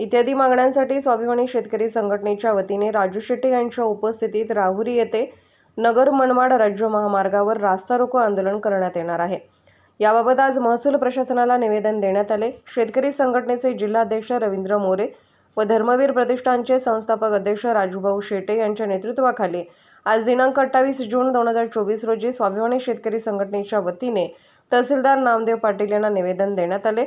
इत्यादी मागण्यांसाठी स्वाभिमानी शेतकरी संघटनेच्या वतीने राजू शेटे यांच्या उपस्थितीत राहुरी येथे नगर मनमाड राज्य महामार्गावर रास्ता रोको आंदोलन करण्यात येणार आहे. याबाबत आज महसूल प्रशासनाला निवेदन देण्यात आले. शेतकरी संघटनेचे जिल्हाध्यक्ष रवींद्र मोरे व धर्मवीर प्रतिष्ठानचे संस्थापक अध्यक्ष राजूभाऊ शेटे यांच्या नेतृत्वाखाली आज दिनांक अठ्ठावीस जून दोन हजार चोवीस रोजी स्वाभिमानी शेतकरी संघटनेच्या वतीने तहसीलदार नामदेव पाटील यांना निवेदन देण्यात आले.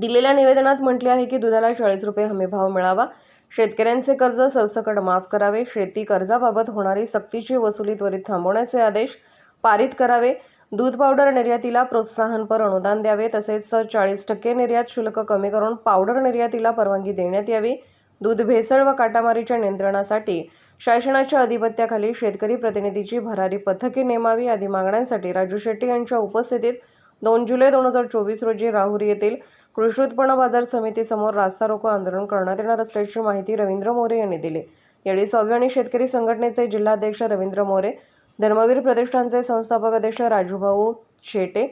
दिलेल्या निवेदनात म्हटले आहे की दुधाला चाळीस रुपये हमीभाव मिळावा. शेतकऱ्यांचे कर्ज सरसकट माफ करावे. शेती कर्जाबाबत होणारी सक्तीची वसुली त्वरित थांबवण्याचे आदेश पारित करावे. दूध पावडर निर्यातीला प्रोत्साहनपर अनुदान द्यावे. तसेच चाळीस टक्के निर्यात शुल्क कमी करून पावडर निर्यातीला परवानगी देण्यात यावी. दूध भेसळ व काटामारीच्या नियंत्रणासाठी शासनाच्या अधिपत्याखाली शेतकरी प्रतिनिधीची भरारी पथके नेमावी आदी मागण्यांसाठी राजू शेट्टी यांच्या उपस्थितीत दोन जुलै दोन हजार चोवीस रोजी राहुरी येथील कृषी उत्पन्न बाजार समितीसमोर रास्ता रोको आंदोलन करण्यात येणार असल्याची माहिती रवींद्र मोरे यांनी दिली. यावेळी स्वाभिमानी शेतकरी संघटनेचे जिल्हाध्यक्ष रवींद्र मोरे धर्मवीर प्रतिष्ठानचे संस्थापक अध्यक्ष राजूभाऊ शेटे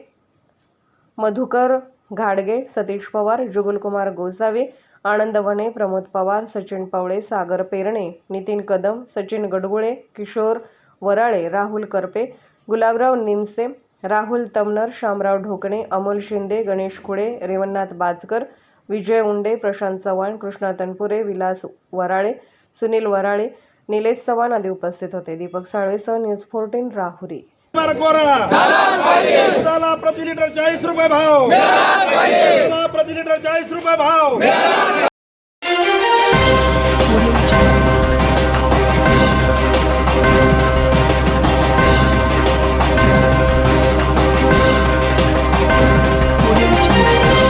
मधुकर घाडगे सतीश पवार जुगलकुमार गोसावी आनंद वने प्रमोद पवार सचिन पावळे सागर पेरणे नितीन कदम सचिन गडगुळे किशोर वराळे राहुल करपे गुलाबराव निमसे राहुल तमनर शामराव ढोकणे अमोल शिंदे गणेश खुळे रेवणनाथ बाजकर विजय उंडे प्रशांत चव्हाण कृष्णा तनपुरे विलास वराळे सुनील वराळे निलेश चव्हाण आदी उपस्थित होते. दीपक साळवेसह न्यूज फोर्टीन राहुरी. प्रति लिटर चाळीस रुपये भाव! प्रति लिटर चाळीस रुपये भाव!